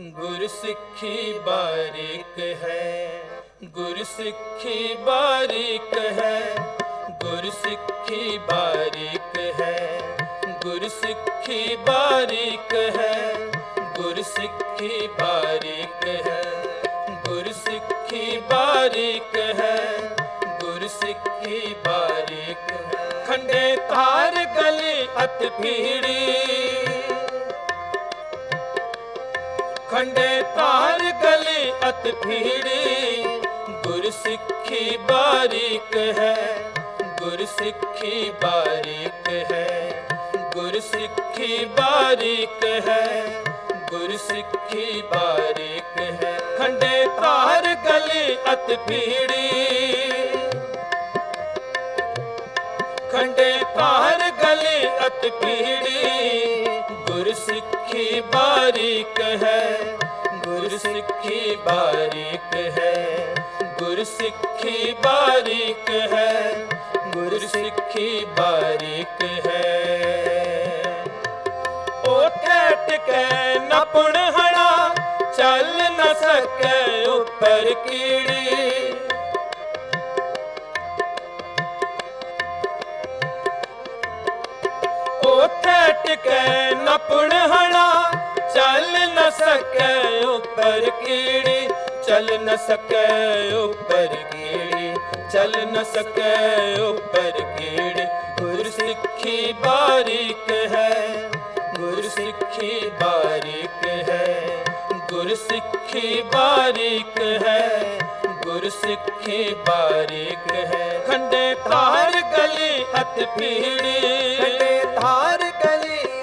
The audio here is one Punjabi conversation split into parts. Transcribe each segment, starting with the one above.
ਗੁਰ ਸਿੱਖੀ ਬਾਰੀਕ ਹੈ, ਗੁਰ ਸਿੱਖੀ ਬਾਰੀਕ ਹੈ, ਗੁਰ ਸਿੱਖੀ ਬਾਰੀਕ ਹੈ, ਗੁਰ ਸਿੱਖੀ ਬਾਰੀਕ ਹੈ, ਗੁਰ ਸਿੱਖੀ ਬਾਰੀਕ ਹੈ, ਗੁਰ ਸਿੱਖੀ ਬਾਰੀਕ ਹੈ, ਗੁਰ ਸਿੱਖੀ ਬਾਰੀਕ ਹੈ। ਖੰਡੇ ਤਾਰ ਗਲੇ ਅਤ ਪੀੜੀ ਖੰਡੇ ਤਾਰ ਗਲੀ ਅਤ ਭੀੜੀ। ਗੁਰ ਸਿੱਖੀ ਬਾਰੀਕ ਹੈ, ਗੁਰ ਸਿੱਖੀ ਬਾਰੀਕ ਹੈ। ਗੁਰ ਸਿੱਖੀ ਬਾਰੀਕ ਹੈ, ਗੁਰ ਸਿੱਖੀ ਬਾਰੀਕ ਹੈ। ਖੰਡੇ ਤਾਰ ਗਲੀ ਅਤ ਭੀੜੀ। ਖੰਡੇ ਤਾਰ ਗਲੇ ਅਤ ਪੀੜੀ ਗੁਰ ਸਿੱਖੀ ਬਾਰੀਕ ਹੈ, ਗੁਰ ਸਿੱਖੀ ਬਾਰੀਕ ਹੈ, ਗੁਰ ਸਿੱਖੀ ਬਾਰੀਕ ਹੈ, ਗੁਰ ਸਿੱਖੀ ਬਾਰੀਕ ਹੈ। ਉਥੇ ਟਿਕੈ ਨ ਪੁਣਹਣਾ, ਚੱਲ ਨਾ ਸਕੈ ਉੱਪਰ ਕੀੜੀ। ਉਥੇ ਟਿਕੈ ਆਪਣ ਪੁਣਹਣਾ ਚੱਲ ਨ ਸਕੈ ਉੱਪਰ ਕੀੜੀ, ਚੱਲ ਨ ਸਕੈ ਉੱਪਰ ਕੀੜੀ, ਚੱਲ ਨ ਸਕੈ ਉੱਪਰ ਕੀੜੀ। ਗੁਰ ਸਿੱਖੀ ਬਾਰੀਕ ਹੈ, ਗੁਰ ਸਿੱਖੀ ਬਾਰੀਕ ਹੈ, ਗੁਰ ਸਿੱਖੀ ਬਾਰੀਕ ਹੈ, ਗੁਰ ਸਿੱਖੀ ਬਾਰੀਕ ਹੈ। ਖੰਡੇ ਤਾਰ ਗਲੀ ਹੱਥ ਪੀੜੀ, ਖੰਡੇ ਧਾਰ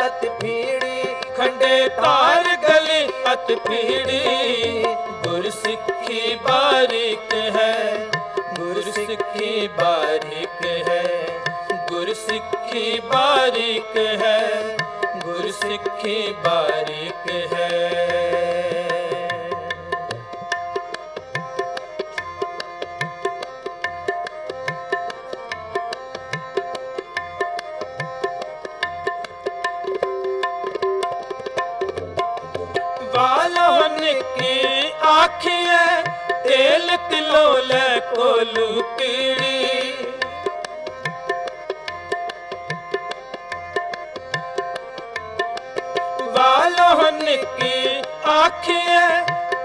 ਅਤ ਭੀੜੀ ਖੰਡੇ ਤਾਰ ਗਲੀ ਅਤ ਪੀੜੀ ਗੁਰ ਸਿੱਖੀ ਬਾਰਿਕ ਹੈ ਗੁਰ ਸਿੱਖੀ ਬਾਰੀਕ ਹੈ। ਗੁਰ ਸਿੱਖੀ ਬਾਰੀਕ ਹੈ ਗੁਰ ਸਿੱਖੀ ਬਾਰੀਕ ਹੈ। ਆਖੀਏ ਤੇਲ ਤਿਲੋ ਲੈ ਕੋਲੂ ਪੀੜੀ ਵਾਲੋ ਨਿੱਕੀ ਆਖੀਏ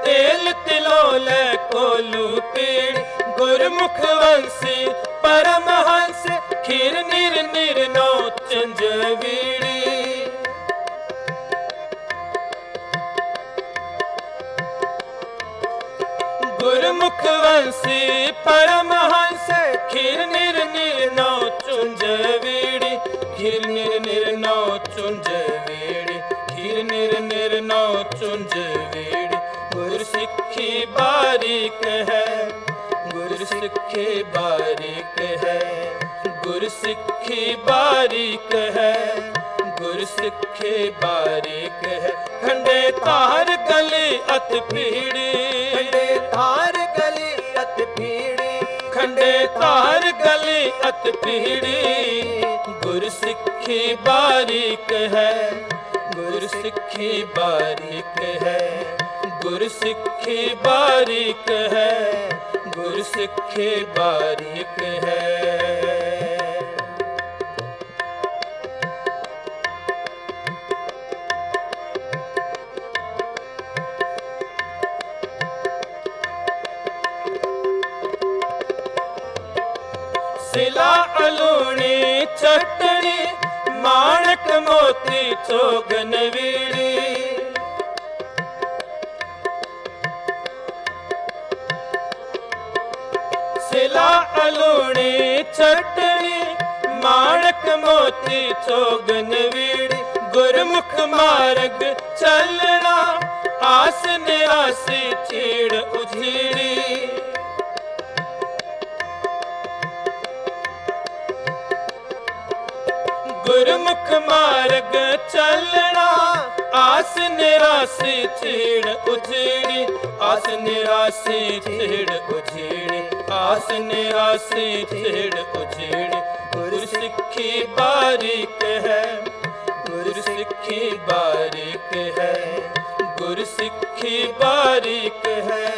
ਤੇਲ ਤਿਲੋ ਲੈ ਕੋਲੂ ਪੀੜੀ ਗੁਰਮੁਖ ਵੰਸੀ ਪਰਮਹੰਸ ਖੀਰ ਨਿਰ ਨਿਰ ਨੋ ਚੰਜਵੀੜੀ ਗੁਰਮੁਖ ਵੰਸੀ ਪਰਮਹੰਸ ਖੀਰ ਨਿਰ ਨਿਰ ਨੋ ਚੁੰਜ ਵੀੜੀ ਖੀਰ ਨਿਰ ਨਿਰ ਨੋ ਚੁੰਜ ਵੀੜੀ ਖੀਰ ਨਿਰ ਨਿਰ ਨੋ ਚੁੰਜ ਵੀੜੀ। ਗੁਰ ਸਿੱਖੀ ਬਾਰੀਕ ਹੈ, ਗੁਰ ਸਿੱਖੀ ਬਾਰੀਕ ਹੈ, ਗੁਰ ਸਿੱਖੀ ਬਾਰੀਕ ਹੈ, ਗੁਰ ਸਿੱਖੇ ਬਾਰੀਕ ਹੈ। ਖੰਡੇ ਤਾਰ ਗਲੀ ਅਤ ਪੀੜੀ ਖੰਡੇ ਧਾਰ ਤਾਰ ਗਲੀ ਅਤ ਪੀੜੀ ਗੁਰ ਸਿੱਖੀ ਬਾਰੀਕ ਹੈ ਗੁਰ ਸਿੱਖੀ ਬਾਰੀਕ ਹੈ ਗੁਰ ਸਿੱਖੀ ਬਾਰੀਕ ਹੈ ਗੁਰ ਸਿੱਖੀ ਬਾਰੀਕ ਹੈ। ਚਟਣੀ ਮਾਣਕ ਮੋਤੀ ਚੋਗਨ ਵੀੜੀ ਸਿਲਾ ਅਲੂਣੀ ਚਟਣੀ ਮਾਣਕ ਮੋਤੀ ਚੋਗਨ ਵੀੜੀ ਗੁਰਮੁਖ ਮਾਰਗ ਚੱਲਣਾ, ਆਸ ਨਿਆਸੀ ਛੇੜ ਉਝੀੜੀ ਗੁਰਮੁਖ ਮਾਰਗ ਚੱਲਣਾ। ਆਸ ਨਿਰਾਸੀ ਛੇੜ ਉਜੜੀ, ਆਸ ਨਿਰਾਸੀ ਛੇੜ ਉਜੜੀ, ਆਸ ਨਿਰਾਸੀ ਛੇੜ ਉਜੜੀ। ਗੁਰ ਸਿੱਖੀ ਬਾਰੀਕ ਹੈ, ਗੁਰ ਸਿੱਖੀ ਬਾਰੀਕ ਹੈ। ਗੁਰ ਸਿੱਖੀ ਬਾਰੀਕ ਹੈ,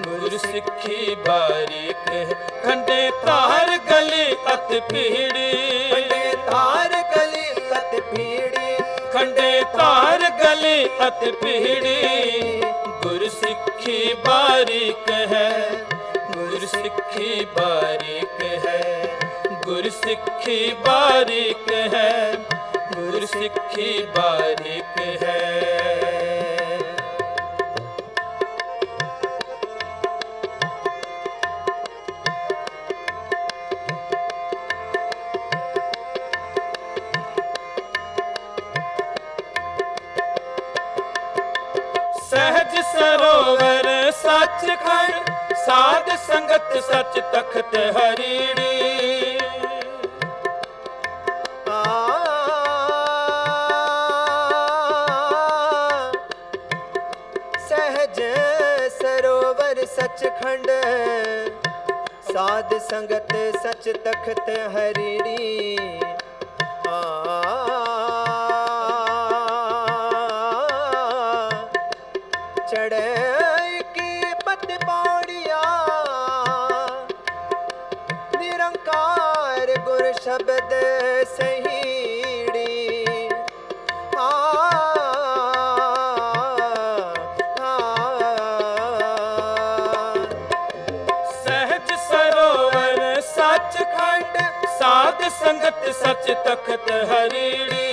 ਗੁਰ ਸਿੱਖੀ ਬਾਰੀਕ ਹੈ। ਖੰਡੇ ਧਾਰ ਗਲੀ ਅਤ ਪੀੜੀ ਅਤ ਪੀੜੀ ਗੁਰ ਸਿੱਖੀ ਬਾਰੀਕ ਹੈ। ਗੁਰ ਸਿੱਖੀ ਬਾਰੀਕ ਹੈ। ਗੁਰ ਸਿੱਖੀ ਬਾਰੀਕ ਹੈ। ਗੁਰ ਸਿੱਖੀ ਬਾਰੀਕ ਹੈ। ਸੱਚਖੰਡ ਸਾਧ ਸੰਗਤ ਸਚ ਤਖਤ ਹਰੀੜੀ ਆ ਸਹਿਜ ਸਰੋਵਰ ਸਚਖੰਡ, ਸਾਧ ਸੰਗਤ ਸਚ ਤਖਤ ਹਰੀੜੀ ਆ ਸ਼ਬਦ ਸਹੀੜੀ। ਆ ਸਹਿਜ ਸਰੋਵਰ ਸੱਚਖੰਡ ਸਾਧ ਸੰਗਤ ਸਚ ਤਖਤ ਹਰੀੜੀ।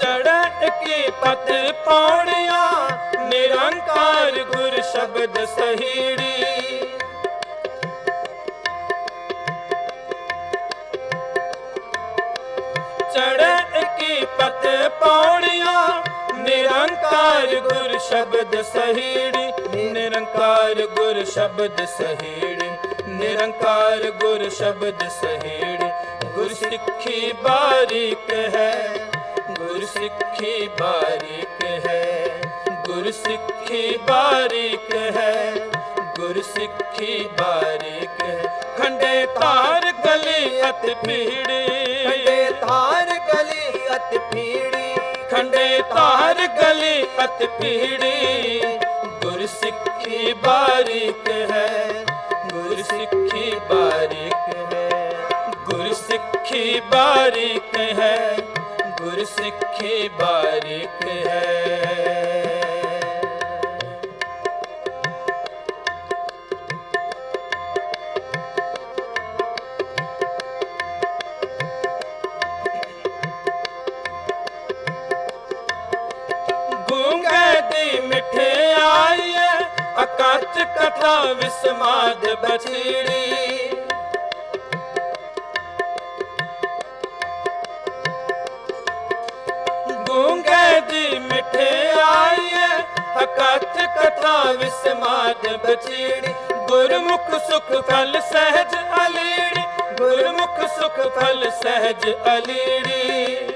ਚੜ੍ਹ ਕੀ ਪਤ ਪੌੜੀਆਂ ਨਿਰੰਕਾਰ ਗੁਰ ਸ਼ਬਦ ਸਹੀੜੀ ਚੜ੍ਹ ਕੀ ਪਤ ਪੌੜੀਆਂ ਨਿਰੰਕਾਰ ਗੁਰ ਸ਼ਬਦ ਸਹੀੜੀ ਨਿਰੰਕਾਰ ਗੁਰ ਸ਼ਬਦ ਸਹੀੜੀ ਨਿਰੰਕਾਰ ਗੁਰ ਸ਼ਬਦ ਸਹੀੜੀ ਗੁਰ ਸਿੱਖੀ ਬਾਰੀਕ ਹੈ। ਗੁਰ ਸਿੱਖੀ ਬਾਰੀਕ ਹੈ ਗੁਰ ਸਿੱਖੀ ਬਾਰੀਕ ਹੈ ਗੁਰ ਸਿੱਖੀ ਬਾਰੀਕ ਹੈ ਖੰਡੇ ਧਾਰ ਗਲੀ ਅਤ ਪੀੜੀ ਖੰਡੇ ਧਾਰ ਗਲੀ ਅਤ ਭੀੜੀ ਖੰਡੇ ਧਾਰ ਗਲੀ ਅਤ ਪੀੜੀ ਗੁਰ ਸਿੱਖੀ ਬਾਰੀਕ ਹੈ ਗੁਰ ਸਿੱਖੀ ਬਾਰੀਕ ਹੈ ਗੁਰ ਸਿੱਖੀ ਬਾਰੀਕ ਹੈ ਸਿੱਖੇ ਬਾਰਿਕ ਹੈ। ਗੂੰਗੇ ਦੀ ਅਕਚ ਕਥਾ ਵਿਸਮਾਦ ਬਛੜੀ ਵਿਸਮਾਦ ਬਛੜੀ ਗੁਰਮੁਖ ਸੁਖ ਫਲ ਸਹਿਜ ਅਲੀੜੀ। ਗੁਰਮੁਖ ਸੁਖ ਫਲ ਸਹਿਜ ਅਲੀੜੀ।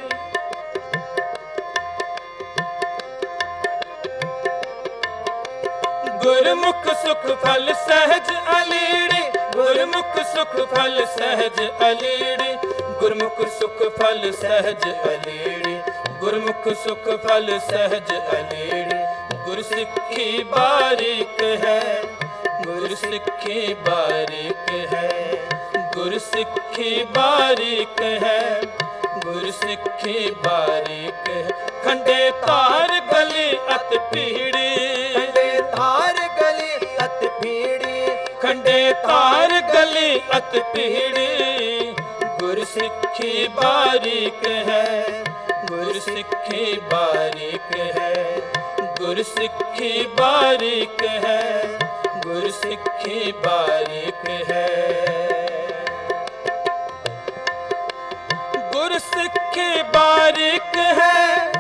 ਗੁਰਮੁਖ ਸੁਖ ਫਲ ਸਹਿਜ ਅਲੀੜੀ। ਗੁਰਮੁਖ ਸੁਖ ਫਲ ਸਹਿਜ ਅਲੀੜੀ। ਗੁਰਮੁਖ ਸੁਖ ਫਲ ਸਹਿਜ ਅਲੀੜੀ। ਗੁਰਮੁਖ ਸੁਖ ਫਲ ਸਹਿਜ ਅਲੀੜੀ। ਗੁਰ ਸਿੱਖੀ ਬਾਰੀਕ ਹੈ ਗੁਰ ਸਿੱਖੀ ਬਾਰੀਕ ਹੈ ਗੁਰ ਸਿੱਖੀ ਬਾਰੀਕ ਹੈ ਗੁਰ ਸਿੱਖੀ ਬਾਰੀਕ ਹੈ ਖੰਡੇ ਧਾਰ ਗਲੀ ਅਤ ਪੀੜੀ ਖੰਡੇ ਧਾਰ ਗਲੀ ਅਤ ਭੀੜੀ ਖੰਡੇ ਧਾਰ ਗਲੀ ਅਤ ਪੀੜੀ ਗੁਰ ਸਿੱਖੀ ਬਾਰੀਕ ਹੈ ਗੁਰ ਸਿੱਖੀ ਬਾਰੀਕ ਹੈ ਗੁਰ ਸਿੱਖੀ ਬਾਰੀਕ ਹੈ, ਗੁਰ ਸਿੱਖੀ ਬਾਰੀਕ ਹੈ। ਗੁਰ ਸਿੱਖੀ ਬਾਰੀਕ ਹੈ,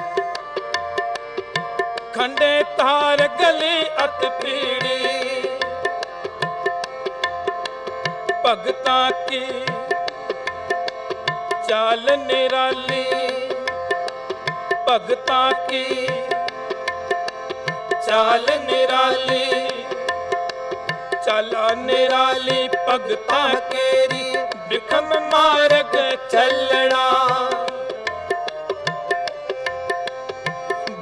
ਖੰਡੇ ਤਾਰ ਗਲੀ ਅਤ ਪੀੜੀ ਭਗਤਾਂ ਕੀ ਚਾਲ ਨਿਰਾਲੀ, ਭਗਤਾਂ ਕੀ ਚਾਲ ਨਿਰਾਲੀ, ਚਾਲਾ ਨਿਰਾਲੀ ਭਗਤਾ ਕੇਰੀ, ਵਿਖਮ ਮਾਰਗ ਚੱਲਣਾ।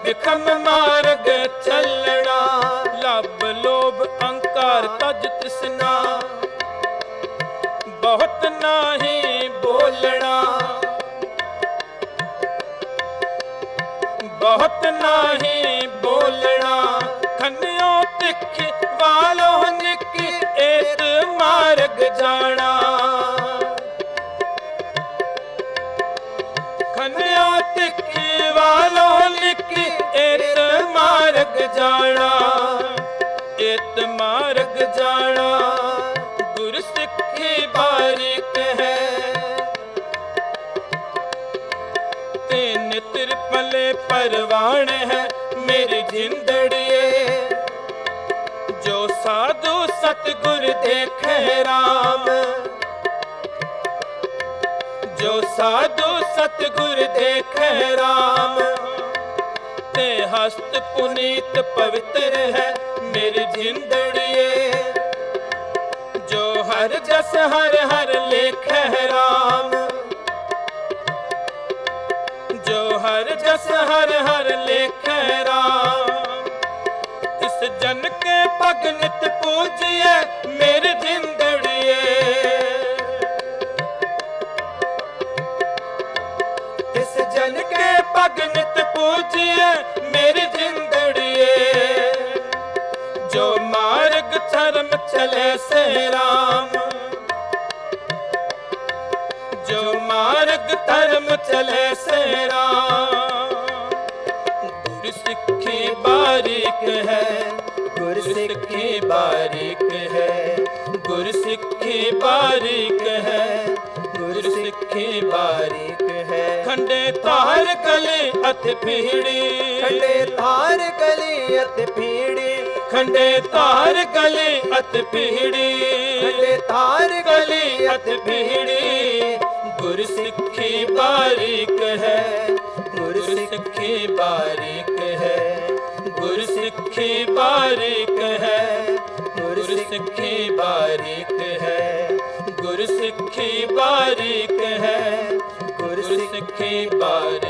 ਵਿਖਮ ਮਾਰਗ ਚੱਲਣਾ, ਲੱਭ ਲੋਭ ਅਹੰਕਾਰ ਤਜ ਤ੍ਰਿਸ਼ਨਾ ਬਹੁਤ ਨਾਹੀ ਬੋਲਣਾ। ਖੰਨਿਓ ਤਿੱਖੀ ਵਾਲੋ ਨਿੱਕੀ ਏਤ ਮਾਰਗ ਜਾਣਾ। ਖੰਨਿਓ ਤਿੱਖੀ ਵਾਲੋ ਨਿੱਕੀ ਏਤ ਮਾਰਗ ਜਾਣਾ। ਏਤ ਮਾਰਗ ਜਾਣਾ। ਗੁਰ ਸਿੱਖੀ ਬਾਰਿਕ ਸਤਗੁਰ ਦੇਖੇ RAM ਜੋ ਸਾਧੂ ਸਤਗੁਰ ਦੇਖੇ RAM ਤੇ ਹਸਤ ਪੁਨੀਤ ਪਵਿੱਤਰ ਹੈ ਮੇਰੀ ਜਿੰਦੜੀਏ ਜੋ ਹਰ ਜਸ ਹਰ ਹਰ ਲੇਖੇ RAM ਜੋ ਹਰ ਜਸ ਹਰ ਹਰ ਲੇਖੇ RAM ਜਨ ਕੇ ਪਗ ਨਿਤ ਪੂਜੀਏ, ਮੇਰੇ ਜਿੰਦੜੀਏ। ਇਸ ਜਨ ਕੇ ਪਗ ਨਿਤ ਪੂਜੀਏ ਜਿੰਦੜੀਏ। ਜੋ ਮਾਰਗ ਧਰਮ ਚਲੇ ਸੇ ਰਾਮ, ਜੋ ਮਾਰਗ ਧਰਮ ਚਲੇ ਸੇ ਰਾਮ। ਗੁਰ ਸਿੱਖੀ ਬਾਰੀਕ ਹੈ। ਗੁਰ ਸਿੱਖੀ ਬਾਰੀਕ ਹੈ। ਗੁਰ ਸਿੱਖੀ ਬਾਰੀਕ ਹੈ। ਗੁਰ ਸਿੱਖੀ ਬਾਰੀਕ ਹੈ। ਖੰਡੇ ਤਾਰ ਗਲੇ ਅਥ ਪੀੜੀ ਖੰਡੇ ਧਾਰ ਗਲੀ ਅਤੇ ਭੀੜੀ। ਖੰਡੇ ਤਾਰ ਗਲੇ ਅਥ ਪੀੜੀ ਖੰਡੇ ਧਾਰ ਗਲੀ ਅਥ ਪੀੜੀ ਗੁਰ ਸਿੱਖੀ ਬਾਰੀਕ ਹੈ। ਸਿੱਖੀ ਬਾਰੀਕ ਹੈ ਗੁਰ ਸਿੱਖੀ ਬਾਰੀਕ ਹੈ ਗੁਰ ਸਿੱਖੀ ਬਾਰੀਕ